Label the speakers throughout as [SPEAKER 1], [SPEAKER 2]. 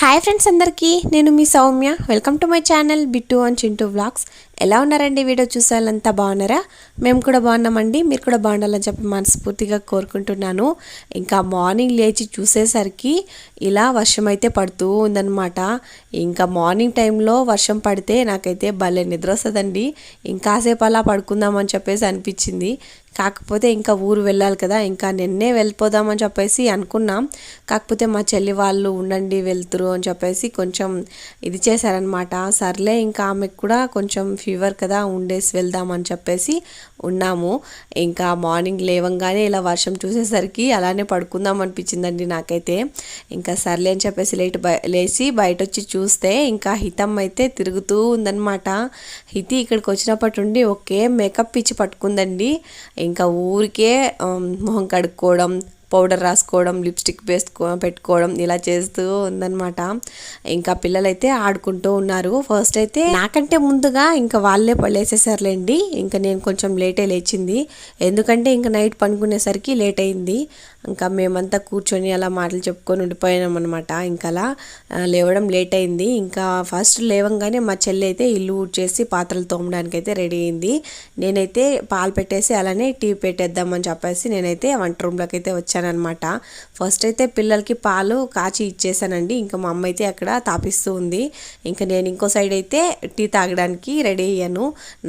[SPEAKER 1] Hi friends అందరికీ నేను మీ Soumya. Welcome to my channel Bittu and Chintu vlogs ఎలా ఉన్నారండి వీడియో చూసాలంతా బాగున్నారా? మేము కూడా బాగున్నామండి. మీరు కూడా బాగుండాలని చెప్పి మనస్ఫూర్తిగా కోరుకుంటున్నాను. ఇంకా మార్నింగ్ లేచి చూసేసరికి ఇలా వర్షం అయితే పడుతూ ఉందన్నమాట. ఇంకా మార్నింగ్ టైంలో వర్షం పడితే నాకైతే భలే నిద్ర వస్తుందండి ఇంకాసేపు అలా పడుకుందామని చెప్పేసి అనిపించింది. కాకపోతే ఇంకా ఊరు వెళ్ళాలి కదా ఇంకా నిన్నే వెళ్ళిపోదామని చెప్పేసి అనుకున్నాం. కాకపోతే మా చెల్లి వాళ్ళు ఉండండి వెళ్తురు అని చెప్పేసి కొంచెం ఇది చేశారనమాట సర్లే ఇంకా ఆమెకు కూడా కొంచెం ఫీవర్ కదా ఉండేసి వెళ్దామని చెప్పేసి ఉన్నాము. ఇంకా మార్నింగ్ లేవంగానే ఇలా వర్షం చూసేసరికి అలానే పడుకుందాం అనిపించిందండి నాకైతే. ఇంకా సర్లే అని చెప్పేసి లేట్ లేచి బయట వచ్చి చూస్తే ఇంకా హితం అయితే తిరుగుతూ ఉందన్నమాట. హితి ఇక్కడికి వచ్చినప్పటి నుండి ఒకే మేకప్ ఇచ్చి పట్టుకుందండి. ఇంకా ఊరికే మొహం కడుక్కోవడం పౌడర్ రాసుకోవడం లిప్స్టిక్ వేసుకో పెట్టుకోవడం ఇలా చేస్తూ ఉందనమాట ఇంకా పిల్లలైతే ఆడుకుంటూ ఉన్నారు. ఫస్ట్ అయితే నాకంటే ముందుగా ఇంకా వాళ్ళే లేసేసారులేండి ఇంకా నేను కొంచెం లేటే లేచింది. ఎందుకంటే ఇంకా నైట్ పనుకునేసరికి లేట్ అయింది. ఇంకా మేమంతా కూర్చొని అలా మాటలు చెప్పుకొని ఉండిపోయాం అనమాట ఇంకా అలా లేవడం లేట్ అయింది. ఇంకా ఫస్ట్ లేవంగానే మా చెల్లి అయితే ఇల్లు ఊడ్చేసి పాత్రలు తోమడానికి అయితే రెడీ అయింది. నేనైతే పాలు పెట్టేసి అలానే టీ పెట్టేద్దామని చెప్పేసి నేనైతే వంట రూమ్లోకి అయితే వచ్చాను. వచ్చానమాట ఫస్ట్ అయితే పిల్లలకి పాలు కాచి ఇచ్చేసానండి. ఇంకా మా అమ్మ అయితే అక్కడ తాపిస్తూ ఉంది. ఇంకా నేను ఇంకో సైడ్ అయితే టీ తాగడానికి రెడీ అయ్యాను.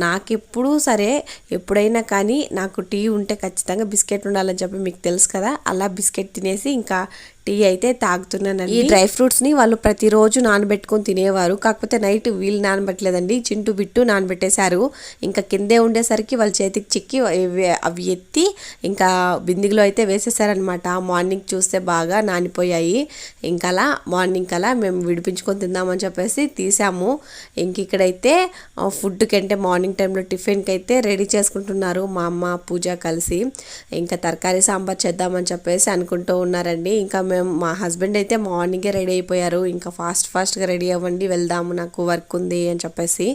[SPEAKER 1] నాకెప్పుడు సరే ఎప్పుడైనా కానీ నాకు టీ ఉంటే ఖచ్చితంగా బిస్కెట్ ఉండాలని చెప్పి మీకు తెలుసు కదా అలా బిస్కెట్ తినేసి ఇంకా టీ అయితే తాగుతున్నానండి. ఈ డ్రై ఫ్రూట్స్ని వాళ్ళు ప్రతిరోజు నానబెట్టుకొని తినేవారు. కాకపోతే నైట్ వీళ్ళు నానబెట్టలేదండి. చింటూ బిట్టు నానబెట్టేశారు. ఇంకా కిందే ఉండేసరికి వాళ్ళ చేతికి చిక్కి అవి- అవి ఎత్తి ఇంకా బిందిగిలో అయితే వేసేసారనమాట మార్నింగ్ చూస్తే బాగా నానిపోయాయి. ఇంకలా అలా మార్నింగ్ కలా మేము విడిపించుకొని తిందామని చెప్పేసి తీసాము. ఇంక ఇక్కడైతే ఫుడ్ ఫుడ్కి అంటే మార్నింగ్ టైంలో టిఫిన్కి అయితే రెడీ చేసుకుంటున్నారు మా అమ్మ పూజ కలిసి. ఇంకా తరకారీ సాంబార్ చేద్దామని చెప్పేసి అనుకుంటూ ఉన్నారండి. ఇంకా మేము మా హస్బెండ్ అయితే మార్నింగే రెడీ అయిపోయారు. ఇంకా ఫాస్ట్ ఫాస్ట్గా రెడీ అవ్వండి వెళ్దాము నాకు వర్క్ ఉంది అని చెప్పేసి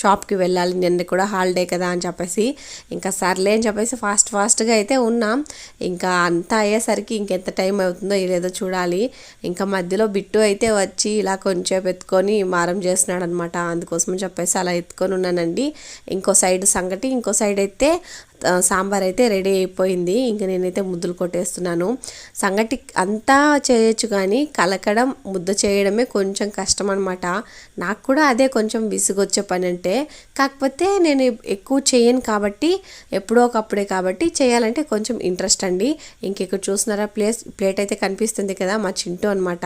[SPEAKER 1] షాప్కి వెళ్ళాలి నిన్న కూడా హాలిడే కదా అని చెప్పేసి ఇంకా సర్లే అని చెప్పేసి ఫాస్ట్ ఫాస్ట్గా అయితే ఉన్నాం. ఇంకా అంతా అయ్యేసరికి ఇంకెంత టైం అవుతుందో లేదో చూడాలి. ఇంకా మధ్యలో బిట్టు అయితే వచ్చి ఇలా కొంచెం ఎత్తుకొని మారం చేస్తున్నాడు అనమాట అందుకోసం చెప్పేసి అలా ఎత్తుకొని ఉన్నానండి. ఇంకో సైడ్ సంగటి ఇంకో సైడ్ అయితే సాంబార్ అయితే రెడీ అయిపోయింది. ఇంకా నేనైతే ముద్దలు కొట్టేస్తున్నాను. సంగటి అంతా చేయొచ్చు కానీ కలకడం ముద్ద చేయడమే కొంచెం కష్టం అనమాట నాకు కూడా అదే కొంచెం విసుగొచ్చే పని అంటే కాకపోతే నేను ఎక్కువ చేయను కాబట్టి ఎప్పుడో ఒకప్పుడే కాబట్టి చేయాలంటే కొంచెం ఇంట్రెస్ట్ అండి. ఇంకెక్కడ చూస్తున్నారా ప్లేస్ ప్లేట్ అయితే కనిపిస్తుంది కదా మా చింటూ అనమాట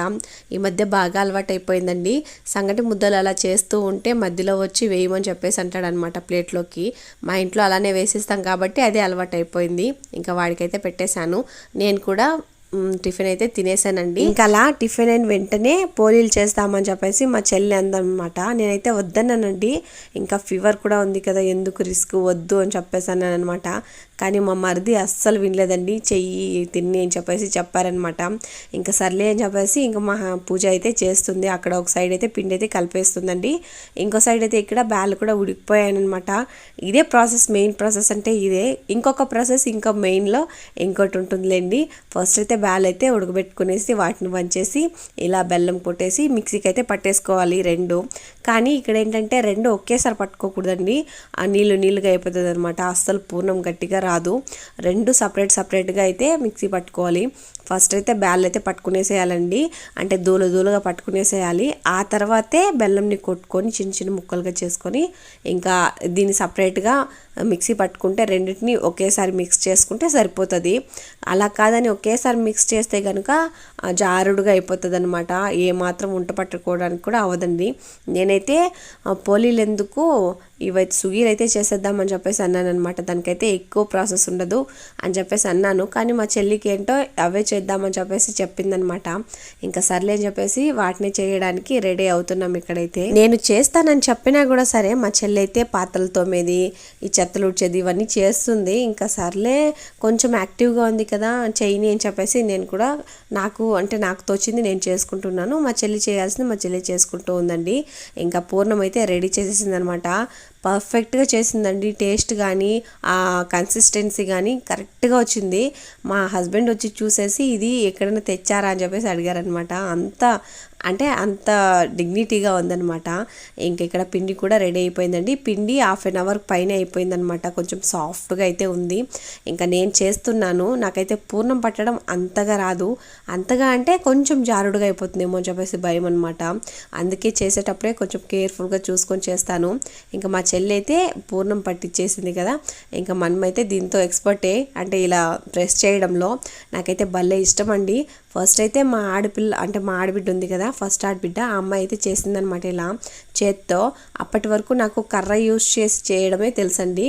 [SPEAKER 1] ఈ మధ్య బాగా అలవాటు అయిపోయిందండి. సంగటి ముద్దలు అలా చేస్తూ ఉంటే మధ్యలో వచ్చి వేయమని చెప్పేసి అంటాడనమాట ప్లేట్లోకి. మా ఇంట్లో అలానే వేసిస్తాం కాబట్టి కాబట్టి అదే అలవాటు అయిపోయింది ఇంకా వాడికైతే పెట్టేశాను. నేను కూడా టిఫిన్ అయితే తినేసానండి ఇంకా అలా టిఫిన్ అయిన వెంటనే పోలీలు చేస్తామని చెప్పేసి మా చెల్లి అందనమాట నేనైతే వద్దన్నానండి. ఇంకా ఫీవర్ కూడా ఉంది కదా ఎందుకు రిస్క్? వద్దు అని చెప్పేసాను అనమాట కానీ మా మరిది అస్సలు వినలేదండి. చెయ్యి తిని అని చెప్పేసి చెప్పారనమాట. ఇంకా సర్లే అని చెప్పేసి ఇంకా మా పూజ అయితే చేస్తుంది. అక్కడ ఒక సైడ్ అయితే పిండి అయితే కలిపేస్తుందండి. ఇంకో సైడ్ అయితే ఇక్కడ బ్యాలు కూడా ఉడికిపోయాయనమాట. ఇదే ప్రాసెస్ మెయిన్ ప్రాసెస్ అంటే ఇదే. ఇంకొక ప్రాసెస్ ఇంకా మెయిన్లో ఇంకోటి ఉంటుందిలేండి. ఫస్ట్ అయితే బ్యాలు అయితే ఉడకబెట్టుకునేసి వాటిని వంచేసి ఇలా బెల్లం కొట్టేసి మిక్సీకి అయితే పట్టేసుకోవాలి రెండు. కానీ ఇక్కడ ఏంటంటే రెండు ఒకేసారి పట్టుకోకూడదండి. ఆ నీళ్ళు నీళ్ళుగా అయిపోతుంది అనమాట అస్సలు పూర్ణం గట్టిగా రాదు. రెండు సపరేట్ సపరేట్గా అయితే మిక్సీ పట్టుకోవాలి. ఫస్ట్ అయితే బ్యాల్ అయితే పట్టుకునేసేయాలండి. అంటే దూల దూలుగా పట్టుకునేసేయాలి. ఆ తర్వాతే బెల్లంని కొట్టుకొని చిన్న చిన్న ముక్కలుగా చేసుకొని ఇంకా దీన్ని సపరేట్గా మిక్సీ పట్టుకుంటే రెండింటిని ఒకేసారి మిక్స్ చేసుకుంటే సరిపోతుంది. అలా కాదని ఒకేసారి మిక్స్ చేస్తే కనుక జారుడుగా అయిపోతుంది అనమాట ఏ మాత్రం ఉంట పట్టుకోవడానికి కూడా అవ్వదండి. నేనైతే ఆ, పోలీలు ఎందుకు ఇవైతే సుగీర్ అయితే చేసేద్దామని చెప్పేసి అన్నాను అనమాట దానికైతే ఎక్కువ ప్రాసెస్ ఉండదు అని చెప్పేసి అన్నాను. కానీ మా చెల్లికి ఏంటో అవే చేద్దామని చెప్పేసి చెప్పిందనమాట. ఇంకా సర్లే అని చెప్పేసి వాటిని చేయడానికి రెడీ అవుతున్నాం ఇక్కడైతే. నేను చేస్తానని చెప్పినా కూడా సరే మా చెల్లి అయితే పాత్రలు తోమేది ఈ చెత్తలు ఉడ్చేది ఇవన్నీ చేస్తుంది. ఇంకా సర్లే కొంచెం యాక్టివ్గా ఉంది కదా చేయని అని చెప్పేసి నేను కూడా నాకు అంటే నాకు తోచింది నేను చేసుకుంటున్నాను. మా చెల్లి చేయాల్సింది మా చెల్లి చేసుకుంటూ ఉందండి. ఇంకా పూర్ణం అయితే రెడీ చేసేసింది అనమాట పర్ఫెక్ట్గా చేసిందండి. టేస్ట్ కానీ ఆ కన్సిస్టెన్సీ కానీ కరెక్ట్గా వచ్చింది. మా హస్బెండ్ వచ్చి చూసేసి ఇది ఎక్కడైనా తెచ్చారా అని చెప్పేసి అడిగారనమాట అంత అంటే అంత డిగ్నిటీగా ఉందన్నమాట. ఇంక ఇక్కడ పిండి కూడా రెడీ అయిపోయిందండి. పిండి హాఫ్ అన్ అవర్ పైన అయిపోయిందనమాట కొంచెం సాఫ్ట్గా అయితే ఉంది. ఇంకా నేను చేస్తున్నాను. నాకైతే పూర్ణం పట్టడం అంతగా రాదు. అంతగా అంటే కొంచెం జారుడుగా అయిపోతుందేమో అని చెప్పేసి భయం అనమాట అందుకే చేసేటప్పుడే కొంచెం కేర్ఫుల్గా చూసుకొని చేస్తాను. ఇంకా మా చెల్లి అయితే పూర్ణం పట్టించేసింది కదా. ఇంకా మనమైతే దీంతో ఎక్స్పర్టే అంటే ఇలా ప్రెస్ చేయడంలో. నాకైతే భలే ఇష్టం అండి. ఫస్ట్ అయితే మా ఆడపిల్ల అంటే మా ఆడబిడ్డ ఉంది కదా. ఫస్ట్ ఆడబిడ్డ ఆ అమ్మాయి అయితే చేసిందనమాట ఇలా. చేత్తో అప్పటి వరకు నాకు కర్ర యూస్ చేసి చేయడమే తెలుసండి.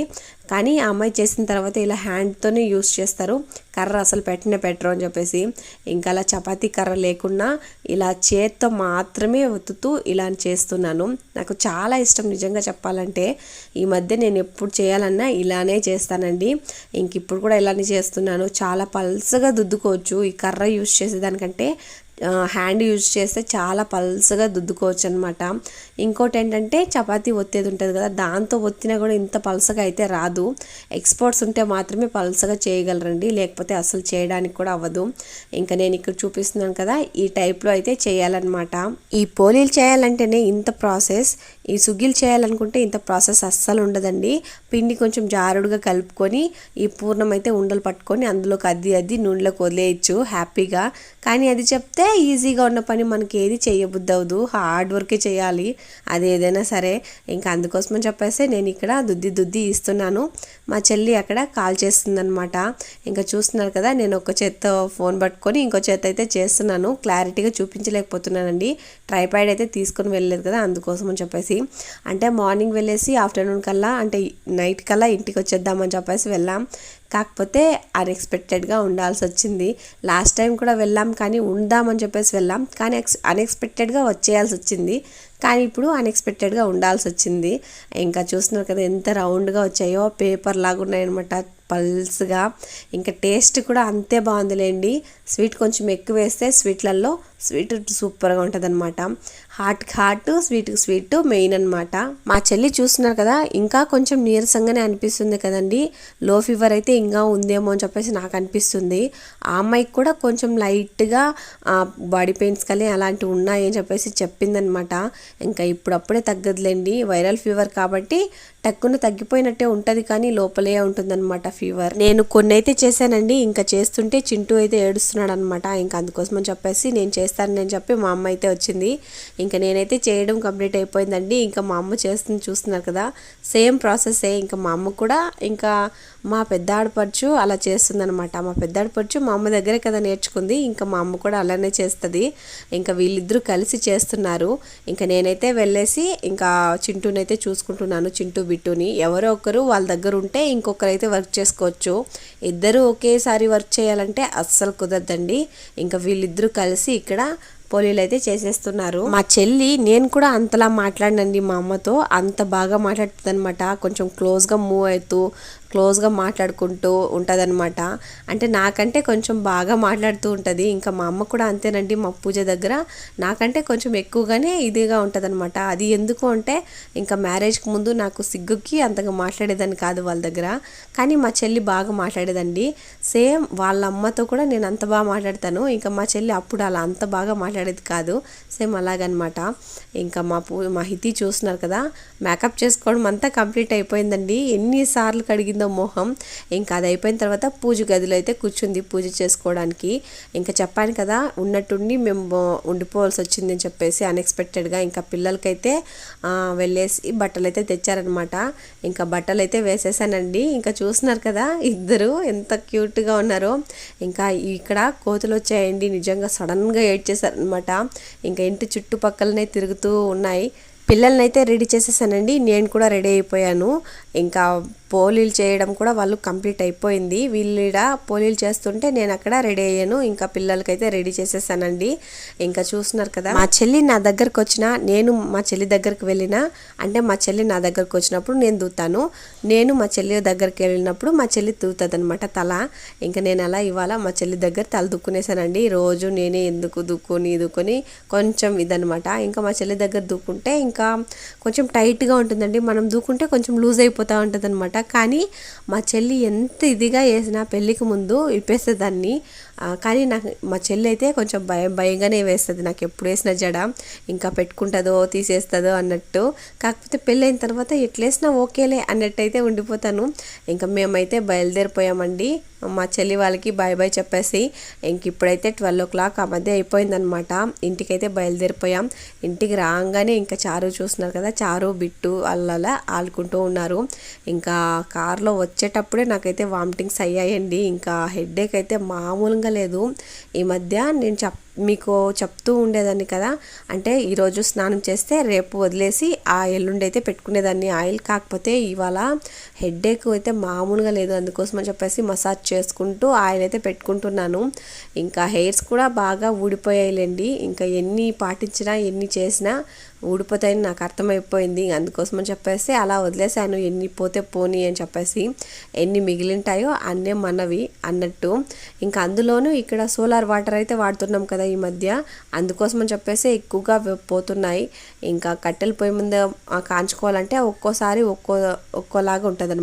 [SPEAKER 1] కానీ ఆ అమ్మాయి చేసిన తర్వాత ఇలా హ్యాండ్తోనే యూస్ చేస్తారు. కర్ర అసలు పెట్టనే పెట్టరు అని చెప్పేసి. ఇంకా అలా చపాతీ కర్ర లేకుండా ఇలా చేత్తో మాత్రమే ఒత్తుతూ ఇలా చేస్తున్నాను. నాకు చాలా ఇష్టం నిజంగా చెప్పాలంటే. ఈ మధ్య నేను ఎప్పుడు చేయాలన్నా ఇలానే చేస్తానండి. ఇంక ఇప్పుడు కూడా ఇలానే చేస్తున్నాను. చాలా పల్సగా దుద్దుకోవచ్చు ఈ కర్ర యూస్ చేసేదానికంటే. హ్యాండ్ యూజ్ చేస్తే చాలా పల్సగా దుద్దుకోవచ్చు అనమాట ఇంకోటి ఏంటంటే చపాతీ ఒత్తేది ఉంటుంది కదా దాంతో ఒత్తినా కూడా ఇంత పల్సగా అయితే రాదు. ఎక్స్పర్ట్స్ ఉంటే మాత్రమే పల్సగా చేయగలరండి లేకపోతే అసలు చేయడానికి కూడా అవ్వదు. ఇంకా నేను ఇక్కడ చూపిస్తున్నాను కదా ఈ టైప్లో అయితే చేయాలన్నమాట. ఈ పోలీలు చేయాలంటేనే ఇంత ప్రాసెస్ ఈ సుగ్గిలు చేయాలనుకుంటే ఇంత ప్రాసెస్ అస్సలు ఉండదండి. పిండి కొంచెం జారుడుగా కలుపుకొని ఈ పూర్ణం అయితే ఉండలు పట్టుకొని అందులోకి అద్ది అద్ది నూనెలోకి వదిలేయచ్చు హ్యాపీగా. కానీ అది చెప్తే ఈజీగా ఉన్న పని మనకి ఏది చేయబుద్ధి అవ్వదు. హార్డ్ వర్కే చేయాలి. అది ఏదైనా సరే. ఇంకా అందుకోసమని చెప్పేసి నేను ఇక్కడ దుద్ది దుద్ది ఇస్తున్నాను. మా చెల్లి అక్కడ కాల్ చేస్తుందనమాట ఇంకా చూస్తున్నారు కదా నేను ఒక చేత్తో ఫోన్ పట్టుకొని ఇంకో చేత అయితే చేస్తున్నాను. క్లారిటీగా చూపించలేకపోతున్నానండి. ట్రైపాడ్ అయితే తీసుకొని వెళ్ళలేదు కదా అందుకోసం అని చెప్పేసి. అంటే మార్నింగ్ వెళ్ళేసి ఆఫ్టర్నూన్ కల్లా అంటే నైట్ కల్లా ఇంటికి వచ్చేద్దామని చెప్పేసి వెళ్ళాం. కాకపోతే అన్ఎక్స్పెక్టెడ్గా ఉండాల్సి వచ్చింది. లాస్ట్ టైం కూడా వెళ్ళాం కానీ ఉందామని చెప్పేసి వెళ్ళాం. కానీ ఎక్స్ అన్ఎక్స్పెక్టెడ్గా వచ్చేయాల్సి వచ్చింది. కానీ ఇప్పుడు అన్ఎక్స్పెక్టెడ్గా ఉండాల్సి వచ్చింది. ఇంకా చూస్తున్నారు కదా ఎంత రౌండ్గా వచ్చాయో పేపర్ లాగా ఉన్నాయన్నమాట పల్స్గా. ఇంకా టేస్ట్ కూడా అంతే బాగుందిలేండి. స్వీట్ కొంచెం ఎక్కువ వేస్తే స్వీట్లలో స్వీట్ సూపర్గా ఉంటుంది అనమాట హాట్కి హాట్ స్వీట్ స్వీట్ మెయిన్ అనమాట మా చెల్లి చూస్తున్నారు కదా ఇంకా కొంచెం నీరసంగానే అనిపిస్తుంది కదండి. లో ఫీవర్ అయితే ఇంకా ఉందేమో అని చెప్పేసి నాకు అనిపిస్తుంది. ఆ అమ్మాయికి కూడా కొంచెం లైట్గా బాడీ పెయిన్స్ కానీ అలాంటివి ఉన్నాయని చెప్పేసి చెప్పిందనమాట ఇంకా ఇప్పుడప్పుడే తగ్గదులేండి. వైరల్ ఫీవర్ కాబట్టి టక్కున తగ్గిపోయినట్టే ఉంటుంది కానీ లోపలే ఉంటుందన్నమాట ఫీవర్ నేను కొన్ని అయితే చేశానండి ఇంకా చేస్తుంటే చింటూ అయితే ఏడుస్తున్నాడు అనమాట ఇంకా అందుకోసం అని చెప్పేసి నేను చేస్తానని చెప్పి మా అమ్మ అయితే వచ్చింది. ఇంకా నేనైతే చేయడం కంప్లీట్ అయిపోయిందండి. ఇంకా మా అమ్మ చేస్తుంది చూస్తున్నారు కదా. సేమ్ ప్రాసెసే. ఇంకా మా అమ్మ కూడా ఇంకా మా పెద్ద ఆడపడుచు అలా చేస్తుందనమాట మా పెద్ద ఆడపడుచు మా అమ్మ దగ్గరే కదా నేర్చుకుంది. ఇంకా మా అమ్మ కూడా అలానే చేస్తుంది. ఇంకా వీళ్ళిద్దరూ కలిసి చేస్తున్నారు. ఇంకా నేనైతే వెళ్ళేసి ఇంకా చింటూనైతే చూసుకుంటున్నాను. చింటూ బిట్టుని ఎవరో ఒకరు వాళ్ళ దగ్గర ఉంటే ఇంకొకరు అయితే వర్క్ చేసుకోవచ్చు. ఇద్దరు ఒకేసారి వర్క్ చేయాలంటే అస్సలు కుదరదండి. ఇంకా వీళ్ళిద్దరూ కలిసి ఇక్కడ పోలీలు అయితే చేసేస్తున్నారు. మా చెల్లి నేను కూడా అంతలా మాట్లాడినండి మా అమ్మతో. అంత బాగా మాట్లాడుతుంది అనమాట కొంచెం క్లోజ్గా మూవ్ అవుతూ క్లోజ్గా మాట్లాడుకుంటూ ఉంటుందన్నమాట. అంటే నాకంటే కొంచెం బాగా మాట్లాడుతూ ఉంటుంది. ఇంకా మా అమ్మ కూడా అంతేనండి. మా పూజ దగ్గర నాకంటే కొంచెం ఎక్కువగానే ఇదిగా ఉంటుందన్నమాట. అది ఎందుకు అంటే ఇంకా మ్యారేజ్కి ముందు నాకు సిగ్గుకి అంతగా మాట్లాడేదాన్ని కాదు వాళ్ళ దగ్గర. కానీ మా చెల్లి బాగా మాట్లాడేదండి. సేమ్ వాళ్ళ అమ్మతో కూడా నేను అంత బాగా మాట్లాడతాను. ఇంకా మా చెల్లి అప్పుడు అలా అంత బాగా మాట్లాడేది కాదు. సేమ్ అలాగనమాట ఇంకా మా పూ మా హితి చూస్తున్నారు కదా. మేకప్ చేసుకోవడం అంతా కంప్లీట్ అయిపోయిందండి. ఎన్నిసార్లు కడిగిందో మొహం. ఇంకా అది అయిపోయిన తర్వాత పూజ గదిలో అయితే కూర్చుంది పూజ చేసుకోవడానికి. ఇంకా చెప్పాను కదా ఉన్నట్టుండి మేము ఉండిపోవాల్సి వచ్చింది అని చెప్పేసి అన్ఎక్స్పెక్టెడ్గా ఇంకా పిల్లలకైతే వెళ్ళేసి బట్టలు అయితే తెచ్చారనమాట ఇంకా బట్టలు అయితే వేసేసానండి. ఇంకా చూస్తున్నారు కదా ఇద్దరు ఎంత క్యూట్గా ఉన్నారో. ఇంకా ఇక్కడ కోతులు వచ్చాయండి. నిజంగా సడన్గా ఏడ్చేసారనమాట ఇంకా ఇంటి చుట్టుపక్కలనే తిరుగుతూ ఉన్నాయి. పిల్లల్ని అయితే రెడీ చేసేసానండి. నేను కూడా రెడీ అయిపోయాను. ఇంకా పోలీలు చేయడం కూడా వాళ్ళు కంప్లీట్ అయిపోయింది. వీళ్ళ పోలీలు చేస్తుంటే నేను అక్కడ రెడీ అయ్యాను. ఇంకా పిల్లలకైతే రెడీ చేసేసానండి. ఇంకా చూస్తున్నారు కదా మా చెల్లి నా దగ్గరకు వచ్చిన నేను మా చెల్లి దగ్గరకు వెళ్ళిన అంటే మా చెల్లి నా దగ్గరకు వచ్చినప్పుడు నేను దూతాను. నేను మా చెల్లి దగ్గరికి వెళ్ళినప్పుడు మా చెల్లి దూతుంది తల. ఇంకా నేను అలా ఇవాళ మా చెల్లి దగ్గర తల దుక్కునేసానండి. రోజు నేనే ఎందుకు దుక్కుని దుక్కుని కొంచెం ఇదనమాట ఇంకా మా చెల్లి దగ్గర దూకుంటే ఇంకా కొంచెం టైట్గా ఉంటుందండి. మనం దూకుంటే కొంచెం లూజ్ అయిపోతూ ఉంటుంది అనమాట. కానీ మా చెల్లి ఎంత ఇదిగా వేసినా పెళ్ళికి ముందు ఇప్పేస్తుంది దాన్ని. కానీ నాకు మా చెల్లి అయితే కొంచెం భయం భయంగానే వేస్తుంది. నాకు ఎప్పుడు వేసిన జడ ఇంకా పెట్టుకుంటుందో తీసేస్తుందో అన్నట్టు. కాకపోతే పెళ్ళైన తర్వాత ఎట్లేసినా ఓకేలే అన్నట్టు అయితే ఉండిపోతాను. ఇంకా మేమైతే బయలుదేరిపోయామండి. మా చెల్లి వాళ్ళకి బాయ్ బాయ్ చెప్పేసి ఇంక ఇప్పుడైతే ట్వెల్వ్ ఓ క్లాక్ ఆ మధ్య అయిపోయిందనమాట ఇంటికైతే బయలుదేరిపోయాం. ఇంటికి రాగానే ఇంకా చారు చూస్తున్నారు కదా చారు బిట్టు అల్లలా ఆడుకుంటూ ఉన్నారు. ఇంకా కారులో వచ్చేటప్పుడే నాకైతే వామిటింగ్స్ అయ్యాయండి. ఇంకా హెడ్ఏక్ అయితే మామూలుగా లేదు. ఈ మధ్య నేను చెప్ మీకు చెప్తూ ఉండేదాన్ని కదా. అంటే ఈరోజు స్నానం చేస్తే రేపు వదిలేసి ఆ ఎల్లుండి అయితే పెట్టుకునేదాన్ని. ఆయిల్ కాకపోతే ఇవాళ హెడ్ఏక్ అయితే మామూలుగా లేదు. అందుకోసం అని చెప్పేసి మసాజ్ చేసుకుంటూ ఆయిల్ అయితే పెట్టుకుంటున్నాను. ఇంకా హెయిర్స్ కూడా బాగా ఊడిపోయాయిలేండి. ఇంకా ఎన్ని పాటించినా ఎన్ని చేసినా ఊడిపోతాయని నాకు అర్థమైపోయింది. అందుకోసం అని చెప్పేసి అలా వదిలేసాను ఎన్ని పోతే పోని అని చెప్పేసి ఎన్ని మిగిలింటాయో అన్నే మనవి అన్నట్టు. ఇంకా అందులోనూ ఇక్కడ సోలార్ వాటర్ అయితే వాడుతున్నాం కదా ఈ మధ్య. అందుకోసం అని చెప్పేసి ఎక్కువగా పోతున్నాయి. ఇంకా కట్టెల పొయ్యి మీద కాంచుకోవాలంటే ఒక్కోసారి ఒక్కో ఒక్కోలాగా ఉంటుంది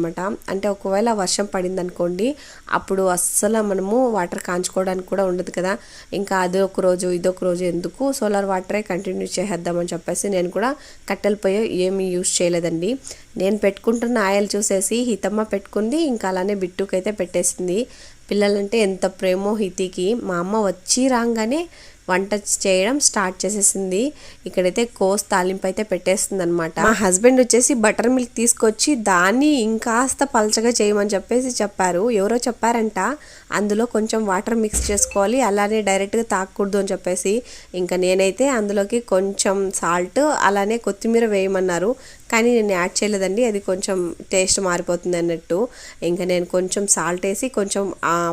[SPEAKER 1] అంటే ఒకవేళ వర్షం పడింది అనుకోండి అప్పుడు అస్సలు మనము వాటర్ కాంచుకోవడానికి కూడా ఉండదు కదా. ఇంకా అది ఒక రోజు ఇదొక రోజు ఎందుకు సోలార్ వాటరే కంటిన్యూ చేసేద్దామని చెప్పేసి నేను కూడా కట్టెల పొయ్యి ఏమీ యూస్ చేయలేదండి. నేను పెట్టుకుంటున్న ఆయిల్ చూసేసి హితమ్మ పెట్టుకుంది ఇంకా అలానే బిట్టుకైతే పెట్టేసింది. పిల్లలంటే ఎంత ప్రేమో హితికి. మా అమ్మ వచ్చి రాగానే వంట చేయడం స్టార్ట్ చేసేసింది. ఇక్కడైతే కోస్ తాలింపు అయితే పెట్టేస్తుంది అనమాట మా హస్బెండ్ వచ్చేసి బటర్ మిల్క్ తీసుకొచ్చి దాన్ని ఇంకాస్త పలచగా చేయమని చెప్పేసి చెప్పారు. ఎవరో చెప్పారంట అందులో కొంచెం వాటర్ మిక్స్ చేసుకోవాలి అలానే డైరెక్ట్గా తాకూడదు అని చెప్పేసి. ఇంకా నేనైతే అందులోకి కొంచెం సాల్ట్ అలానే కొత్తిమీర వేయమన్నారు. కానీ నేను యాడ్ చేయలేదండి. అది కొంచెం టేస్ట్ మారిపోతుంది అన్నట్టు. ఇంకా నేను కొంచెం సాల్ట్ వేసి కొంచెం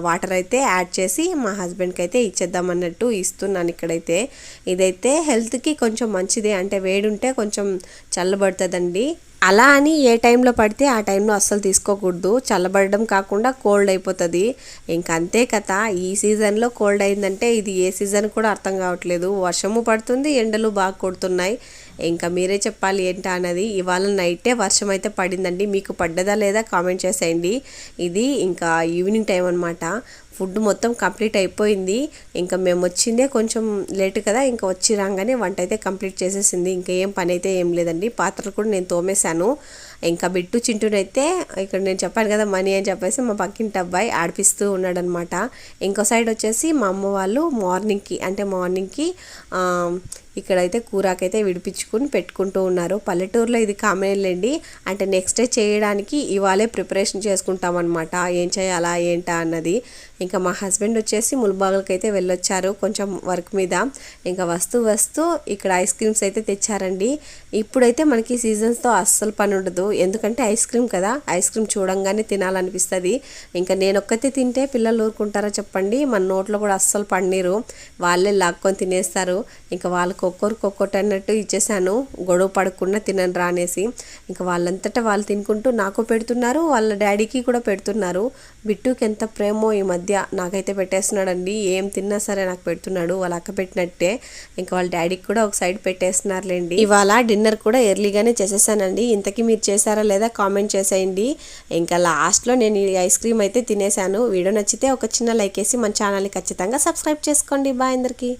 [SPEAKER 1] వాటర్ అయితే యాడ్ చేసి మా హస్బెండ్కి అయితే ఇచ్చేద్దాం అన్నట్టు ఇస్తున్నాను ఇక్కడైతే. ఇదైతే హెల్త్కి కొంచెం మంచిదే. అంటే వేడుంటే కొంచెం చల్లబడుతుందండి. అలా అని ఏ టైంలో పడితే ఆ టైంలో అస్సలు తీసుకోకూడదు. చల్లబడడం కాకుండా కోల్డ్ అయిపోతుంది. ఇంకంతే అంతే కథ. ఈ సీజన్లో కోల్డ్ అయిందంటే ఇది ఏ సీజన్ కూడా అర్థం కావట్లేదు. వర్షము పడుతుంది ఎండలు బాగా కొడుతున్నాయి. ఇంకా మీరే చెప్పాలి ఏంటా అన్నది. ఇవాళ నైటే వర్షం అయితే పడిందండి. మీకు పడ్డదా లేదా కామెంట్ చేసేయండి. ఇది ఇంకా ఈవినింగ్ టైం అనమాట ఫుడ్ మొత్తం కంప్లీట్ అయిపోయింది. ఇంకా మేము వచ్చిందే కొంచెం లేట్ కదా. ఇంకా వచ్చి రాగానే వంట అయితే కంప్లీట్ చేసేసింది. ఇంకా ఏం పని అయితే ఏం లేదండి. పాత్రలు కూడా నేను తోమేశాను. ఇంకా బిట్టు చింటూనైతే ఇక్కడ నేను చెప్పాను కదా మనీ అని చెప్పేసి మా పక్కింటి అబ్బాయి ఆడిపిస్తూ ఉన్నాడనమాట ఇంకో సైడ్ వచ్చేసి మా అమ్మ వాళ్ళు మార్నింగ్కి అంటే మార్నింగ్కి ఇక్కడైతే కూరకైతే విడిపించుకుని పెట్టుకుంటూ ఉన్నారు. పల్లెటూరులో ఇది కామనేలేండి అంటే నెక్స్ట్ డే చేయడానికి ఇవాళే ప్రిపరేషన్ చేసుకుంటాం అనమాట ఏం చేయాలా ఏంటా అన్నది. ఇంకా మా హస్బెండ్ వచ్చేసి ముల్బాగులకి అయితే వెళ్ళొచ్చారు కొంచెం వర్క్ మీద. ఇంకా వస్తూ వస్తూ ఇక్కడ ఐస్ క్రీమ్స్ అయితే తెచ్చారండి. ఇప్పుడైతే మనకి సీజన్స్తో అస్సలు పని ఉండదు. ఎందుకంటే ఐస్ క్రీమ్ కదా. ఐస్ క్రీమ్ చూడంగానే తినాలనిపిస్తుంది. ఇంకా నేను ఒక్కతే తింటే పిల్లలు ఊరుకుంటారా చెప్పండి. మన నోట్లో కూడా అస్సలు పన్నీరు వాళ్ళే లాక్కొని తినేస్తారు. ఇంకా వాళ్ళకి ఒక్కొక్కరికి ఒక్కొక్కటి అన్నట్టు ఇచ్చేసాను గొడవ పడకుండా తినను రా అనేసి. ఇంకా వాళ్ళంతటా వాళ్ళు తినుకుంటూ నాకు పెడుతున్నారు. వాళ్ళ డాడీకి కూడా పెడుతున్నారు. బిట్టుకి ఎంత ప్రేమో ఈ మధ్య. నాకైతే పెట్టేస్తున్నాడండి. ఏం తిన్నా సరే నాకు పెడుతున్నాడు. వాళ్ళ అక్క పెట్టినట్టే. ఇంకా వాళ్ళ డాడీకి కూడా ఒక సైడ్ పెట్టేస్తున్నారులేండి. ఇవాళ డిన్నర్ కూడా ఎర్లీగానే చేసేసానండి. ఇంతకీ మీరు చేశారా లేదా కామెంట్ చేసేయండి. ఇంకా లాస్ట్లో నేను ఈ ఐస్ క్రీమ్ అయితే తినేసాను వీడియో నచ్చితే ఒక చిన్న లైక్ వేసి మన ఛానల్ని ఖచ్చితంగా సబ్స్క్రైబ్ చేసుకోండి. బాయ్ అందరికీ.